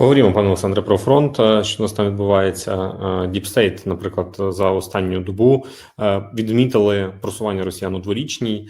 Говоримо, пане Олександре, про фронт. е, Що у нас там відбувається? Діпстейт, наприклад, за останню добу е, відмітили просування росіян у дворічній.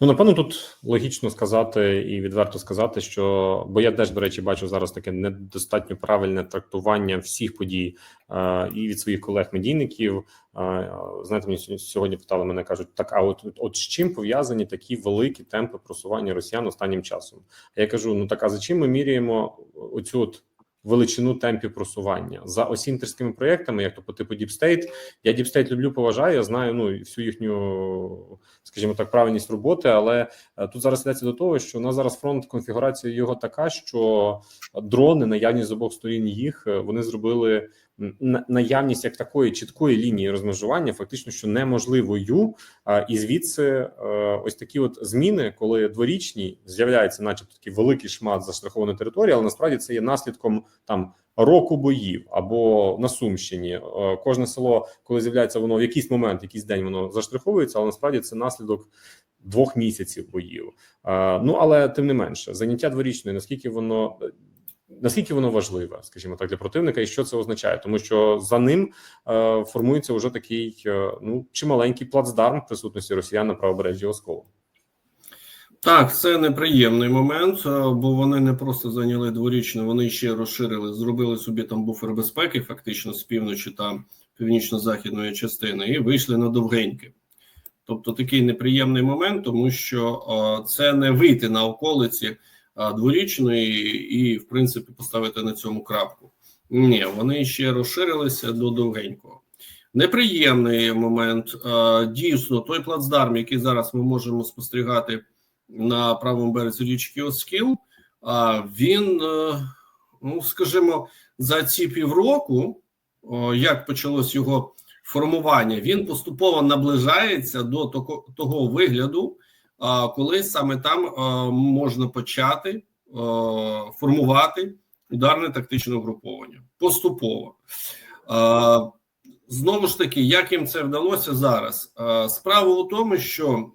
Ну, напевно, тут логічно сказати і відверто сказати, що бо я теж, до речі, бачу зараз таке недостатньо правильне трактування всіх подій е, і від своїх колег-медійників. Е, Знаєте, мені сьогодні- питали мене, кажуть, так, а от, от з чим пов'язані такі великі темпи просування росіян останнім часом? Я кажу: ну так, а за чим ми міряємо оцю от величину темпів просування за осінтерськими проєктами, як то по типу Deep State. Я Deep State люблю, поважаю. Я знаю ну всю їхню, скажімо так, правильність роботи. Але е, тут зараз йдеться до того, що у нас зараз фронт конфігурація його така, що дрони, наявність з обох сторін їх е, вони зробили наявність як такої чіткої лінії розмежування, фактично, що неможливою. І звідси ось такі от зміни, коли дворічні з'являється, начебто, такий великий шмат заштрахованої території, але насправді це є наслідком там року боїв або на Сумщині. Е, Кожне село, коли з'являється воно в якийсь момент, якийсь день воно заштриховується, але насправді це наслідок двох місяців боїв. Е, Ну але тим не менше, заняття дворічної, наскільки воно. Наскільки воно важливе, скажімо так, для противника, і що це означає, тому що за ним е, формується вже такий е, ну чималенький плацдарм присутності росіян на правобережжі Осколу. Так, це неприємний момент, е, бо вони не просто зайняли дворічну, вони ще розширили, зробили собі там буфер безпеки, фактично з півночі та північно-західної частини, і вийшли на довгеньке. Тобто такий неприємний момент, тому що е, це не вийти на околиці дворічної і, в принципі, поставити на цьому крапку. Ні, вони ще розширилися до довгенького. Неприємний момент. Дійсно, той плацдарм, який зараз ми можемо спостерігати на правому березі річки Оскіл, він, е, ну скажімо, за ці півроку, як почалось його формування, він поступово наближається до того, вигляду, коли саме там можна почати формувати ударне тактичне угруповання. Поступово. Знову ж таки, як їм це вдалося зараз? Справа у тому, що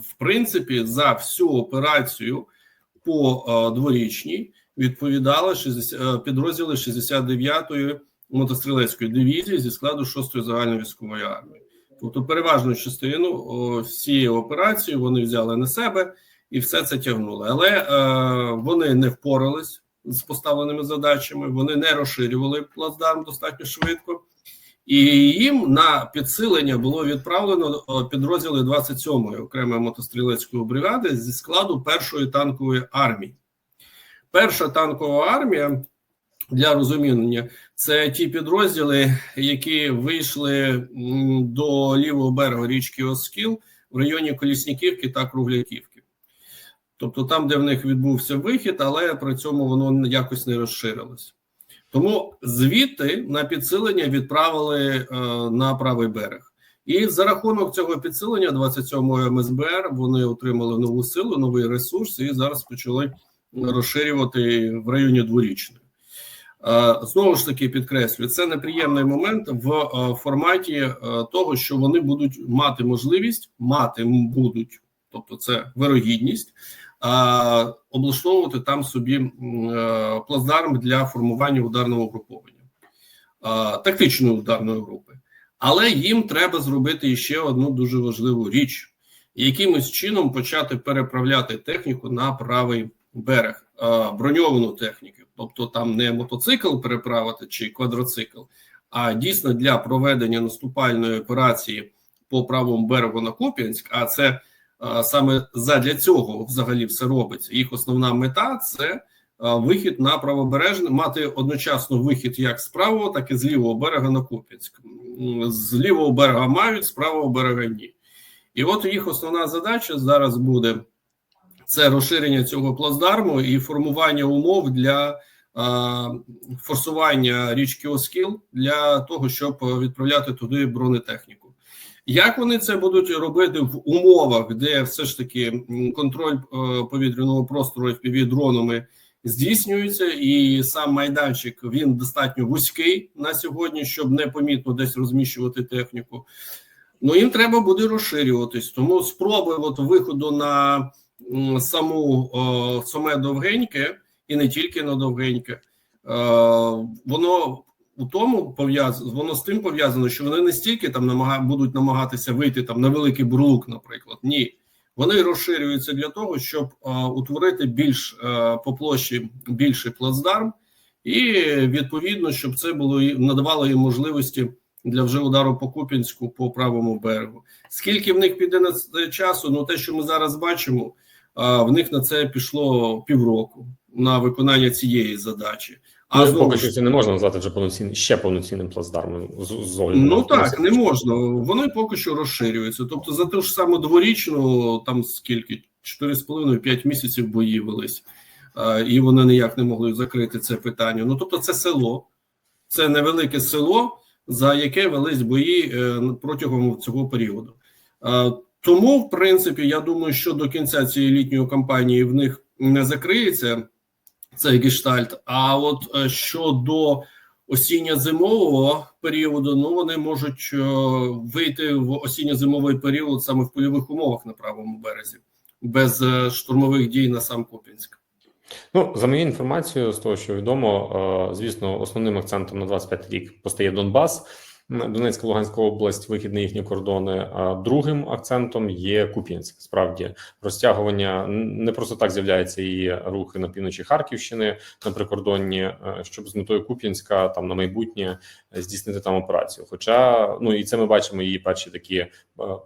в принципі за всю операцію по дворічній відповідали 60, підрозділи 69-ї мотострілецької дивізії зі складу 6-ї загальновійськової армії. Тобто, переважну частину всієї операції вони взяли на себе і все це тягнули. Але е, вони не впорались з поставленими задачами, вони не розширювали плацдарм достатньо швидко. І їм на підсилення було відправлено підрозділи 27-ї окремої мотострілецької бригади зі складу першої танкової армії. Перша танкова армія для розуміння це ті підрозділи, які вийшли до лівого берега річки Оскіл в районі Колісніківки та Кругляківки. Тобто там, де в них відбувся вихід, але при цьому воно якось не розширилось. Тому звідти на підсилення відправили е, на правий берег. І за рахунок цього підсилення 27-го МСБР вони отримали нову силу, новий ресурс, і зараз почали розширювати в районі дворічної. Е, Знову ж таки підкреслюю, це неприємний момент в е, форматі е, того, що вони будуть мати можливість мати будуть, тобто це вирогідність, облаштовувати там собі плацдарм для формування ударного угруповання, тактичної ударної групи. Але їм треба зробити ще одну дуже важливу річ: якимось чином почати переправляти техніку на правий берег, броньовану техніку. Тобто там не мотоцикл переправити чи квадроцикл, а дійсно для проведення наступальної операції по правому берегу на Куп'янськ, а це а, саме задля цього взагалі все робиться. Їх основна мета це а, вихід на правобережне, мати одночасно вихід як з правого, так і з лівого берега на Куп'янськ. З лівого берега мають, з правого берега ні. І от їх основна задача зараз буде це розширення цього плацдарму і формування умов для форсування річки Оскіл для того, щоб відправляти туди бронетехніку. Як вони це будуть робити в умовах, де все ж таки контроль е, повітряного простору fpv дронами здійснюється, і сам майданчик він достатньо вузький на сьогодні, щоб непомітно десь розміщувати техніку. Ну їм треба буде розширюватись. Тому спроби от виходу на саму саме довгеньке, і не тільки на довгеньке, воно у тому пов'язано, воно з тим пов'язано, що вони не стільки там намага, будуть намагатися вийти там на великий бурлук, наприклад. Ні, вони розширюються для того, щоб е, утворити більш е, по площі більший плацдарм, і відповідно, щоб це було надавало їм можливості для вже удару по Куп'янську по правому берегу. Скільки в них піде на це часу? Ну те, що ми зараз бачимо, е, в них на це пішло півроку на виконання цієї задачі. А знову поки що це не можна назвати вже повноцінним ще повноцінним плацдармом з, з огляду Ну так, не можна. Вони поки що розширюються. Тобто, за ту ж саму дворічну, там скільки 4,5-5 місяців бої велись, і вони ніяк не могли закрити це питання. Ну тобто, це село, це невелике село, за яке велись бої е, протягом цього періоду. Тому, в принципі, я думаю, що до кінця цієї літньої кампанії в них не закриється цей гештальт. А от е, щодо осінньо-зимового періоду, ну вони можуть е, вийти в осінньо-зимовий період саме в польових умовах на правому березі, без е, штурмових дій на сам Куп'янськ. Ну, за моєю інформацією, з того, що відомо, звісно, основним акцентом на 25 рік постає Донбас, Донецька, Луганська область, вихід на їхні кордони. А другим акцентом є Куп'янськ. Справді розтягування не просто так з'являються і рухи на півночі Харківщини на прикордонні, е, щоб з метою Куп'янська там на майбутнє здійснити там операцію. Хоча ну і це ми бачимо її перші такі е,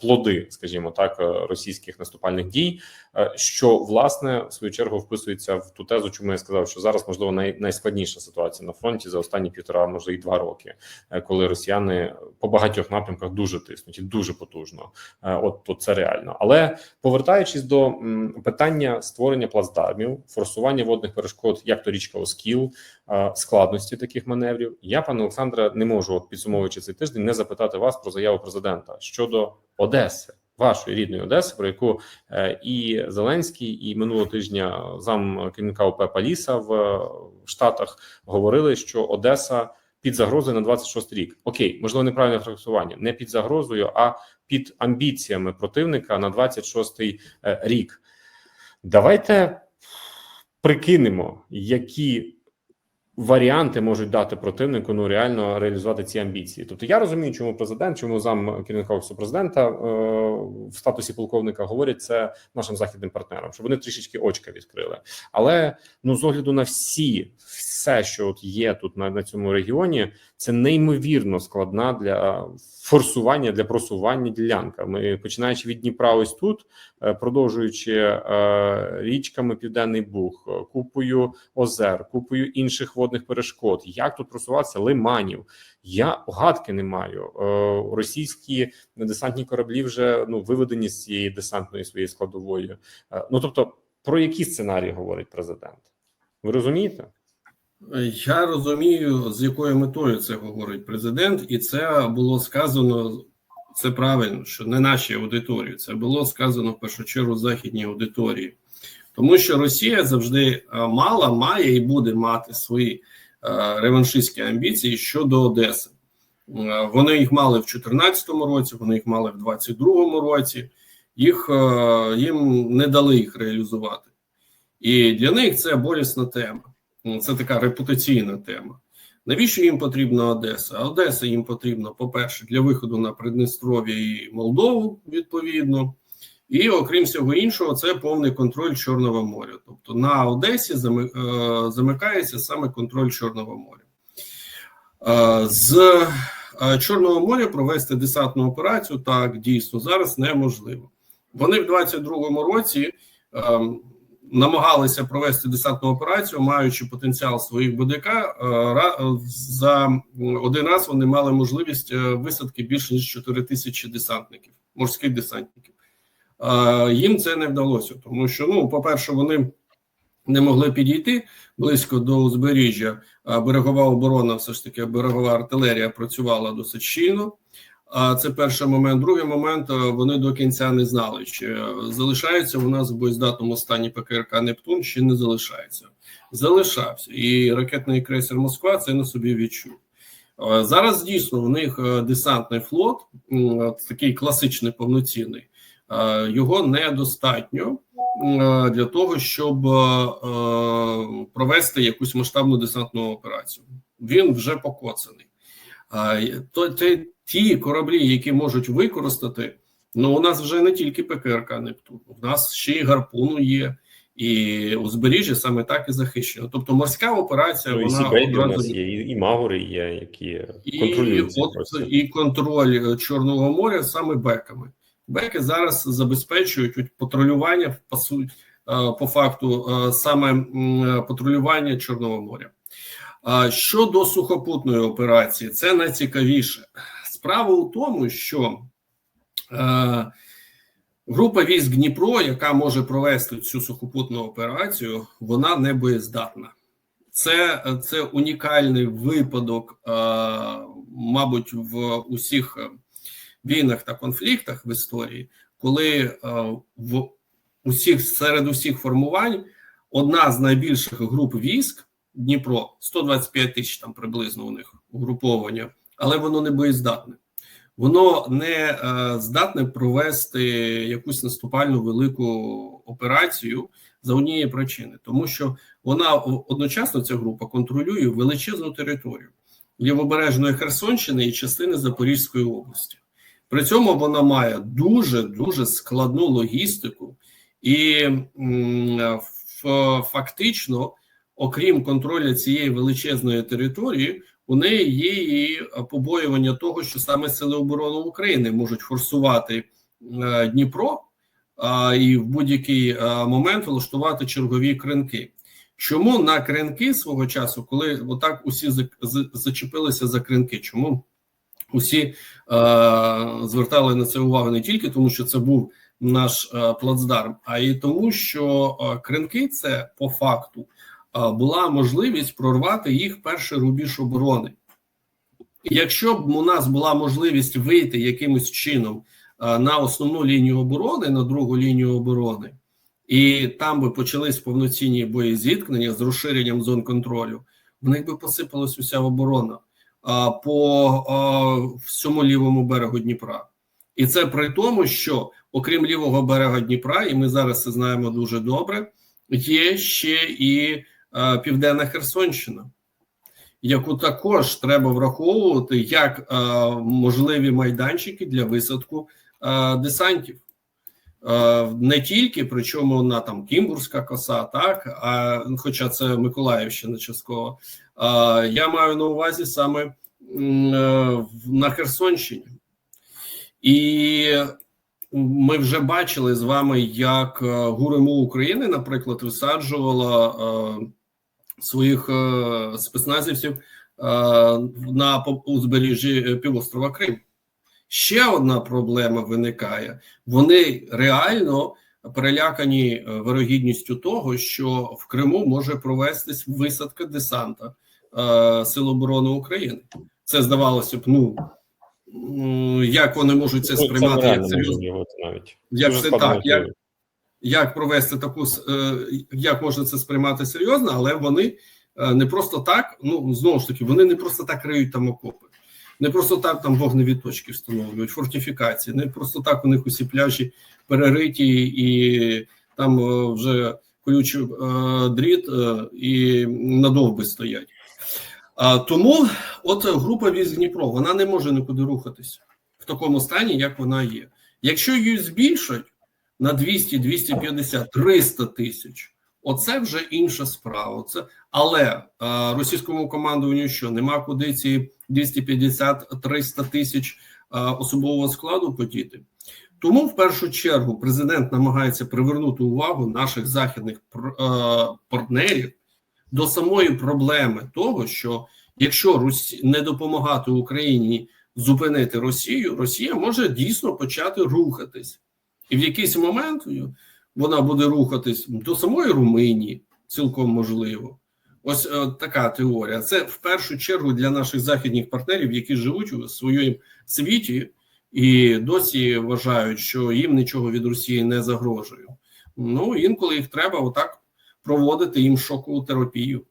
плоди, скажімо так, е, російських наступальних дій. Що власне в свою чергу вписується в ту тезу, чому я сказав, що зараз можливо най, найскладніша ситуація на фронті за останні півтора, може і два роки, коли росіяни по багатьох напрямках дуже тиснуть і дуже потужно. Е, От то це реально. Але повертаючись до питання створення плацдармів, форсування водних перешкод, як то річка Оскіл, е, складності таких маневрів, я, пане Олександре, не можу, от підсумовуючи цей тиждень, не запитати вас про заяву президента щодо Одеси. Вашої рідної Одеси, про яку е, і Зеленський, і минулого тижня зам керівника ОП Паліса в Штатах говорили, що Одеса під загрозою на 26 рік. Окей, можливо, неправильне трактування, не під загрозою, а під амбіціями противника на 26 е, рік. Давайте прикинемо, які варіанти можуть дати противнику ну реально реалізувати ці амбіції. Тобто я розумію, чому президент, чому зам керівника офісу президента е, в статусі полковника говорять це нашим західним партнерам, щоб вони трішечки очка відкрили. Але ну з огляду на всі, все, що от є тут на, на цьому регіоні, це неймовірно складна для форсування для просування ділянка. Ми починаючи від Дніпра, ось тут, е, продовжуючи е, річками Південний Буг, е, купою озер, купою інших водних перешкод. Як тут просуватися лиманів? Я гадки не маю. Е, російські десантні кораблі вже ну виведені з цієї десантної своєї складової. Е, ну тобто, про які сценарії говорить президент? Ви розумієте? Я розумію, з якою метою це говорить президент, і це було сказано. Це правильно, що не нашій аудиторії. Це було сказано в першу чергу західній аудиторії, тому що Росія завжди е, мала, має і буде мати свої е, реваншистські амбіції щодо Одеси. Е, Вони їх мали в 2014 році, вони їх мали в 2022 році. Їх їм не дали їх реалізувати, і для них це болісна тема. Це така репутаційна тема. Навіщо їм потрібна Одеса? Одеса їм потрібна, по-перше, для виходу на Придністров'я і Молдову, відповідно. І окрім всього іншого, це повний контроль Чорного моря. Тобто на Одесі е, замикається саме контроль Чорного моря. Е, З е, Чорного моря провести десантну операцію так дійсно зараз неможливо. Вони в 22-му році ем, намагалися провести десантну операцію, маючи потенціал своїх БДК. За один раз вони мали можливість висадки більше ніж 4 тисячі десантників, морських десантників. Е, Їм це не вдалося, тому що, ну, по-перше, вони не могли підійти близько до узбережжя. Берегова оборона, все ж таки, берегова артилерія працювала досить щільно. А це перший момент. Другий момент е, вони до кінця не знали, чи залишається у нас в боєздатному стані ПКРК Нептун, чи не залишається. Залишався, і ракетний крейсер Москва це на собі відчув. Е, Зараз дійсно у них десантний флот, такий класичний повноцінний. Е, його недостатньо е, для того, щоб е, провести якусь масштабну десантну операцію. Він вже покоцаний. То, ті кораблі, які можуть використати, ну у нас вже не тільки ПКРК Нептун, у нас ще й гарпуну є, і узбережжя саме так і захищено. Тобто морська операція Ну, і вона Сібейбі у нас є, і, і Магори є, які і, контролюють простір. і контроль Чорного моря саме беками. Беки зараз забезпечують патрулювання по су- е, по факту е, саме е, патрулювання Чорного моря. Щодо сухопутної операції, це найцікавіше. Справа у тому, що група військ Дніпро, яка може провести цю сухопутну операцію, вона не боєздатна. Це, це унікальний випадок, мабуть, в усіх війнах та конфліктах в історії, коли е, в усіх серед усіх формувань одна з найбільших груп військ Дніпро 125 тисяч там приблизно у них угруповання, але воно не боєздатне. Воно не е, здатне провести якусь наступальну велику операцію за однієї причини, тому що вона одночасно ця група контролює величезну територію лівобережної Херсонщини і частини Запорізької області. При цьому вона має дуже дуже складну логістику, і фактично, окрім контролю цієї величезної території, у неї є і побоювання того, що саме Сили оборони України можуть форсувати е, Дніпро і в будь-який е, момент влаштувати чергові кринки. Чому на кринки свого часу, коли отак усі за- за- зачепилися за кринки? Чому усі е, звертали на це увагу не тільки тому, що це був наш е, плацдарм, а й тому, що е, кринки це по факту е, була можливість прорвати їх перший рубіж оборони. Якщо б у нас була можливість вийти якимось чином е, на основну лінію оборони, на другу лінію оборони, і там би почались повноцінні боєзіткнення з розширенням зон контролю, в них би посипалась уся оборона по всьому лівому берегу Дніпра. І це при тому, що окрім лівого берега Дніпра, і ми зараз це знаємо дуже добре, є ще і Південна Херсонщина, яку також треба враховувати як можливі майданчики для висадку десантів. Е, не тільки, причому на там Кімбурська коса, так а хоча це Миколаївщина частково. А, я маю на увазі саме е, на Херсонщині. І ми вже бачили з вами, як е, ГУРМУ України, наприклад, висаджувала е, своїх е, спецназівців е, на узбережжі е, півострова Крим. Ще одна проблема виникає: вони реально перелякані е, вирогідністю того, що в Криму може провестись висадка десанта е, Сил оборони України. Це здавалося б, ну як вони можуть це Ну, сприймати як серйозно? навіть. Як це так? Як, як провести таку е, як можна це сприймати серйозно, але вони е, не просто так. Ну знову ж таки, вони не просто так риють там окопи, не просто так там вогневі точки встановлюють, фортифікації, не просто так у них усі пляжі перериті і там е, вже колючий е, дріт е, і надовби стоять. А, тому, от група військ Дніпро, вона не може нікуди рухатися в такому стані, як вона є. Якщо її збільшать на 200, 250, 300 тисяч, оце вже інша справа. Це але е, російському командуванню що нема куди ці 250-300 тисяч е, особового складу подіти. Тому в першу чергу президент намагається привернути увагу наших західних е, партнерів до самої проблеми того, що якщо Росі... не допомагати Україні зупинити Росію, Росія може дійсно почати рухатись, і в якийсь момент вона буде рухатись до самої Румунії, цілком можливо. Ось е, така теорія. Це в першу чергу для наших західних партнерів, які живуть у своєму світі і досі вважають, що їм нічого від Росії не загрожує. Ну інколи їх треба отак проводити їм шокову терапію.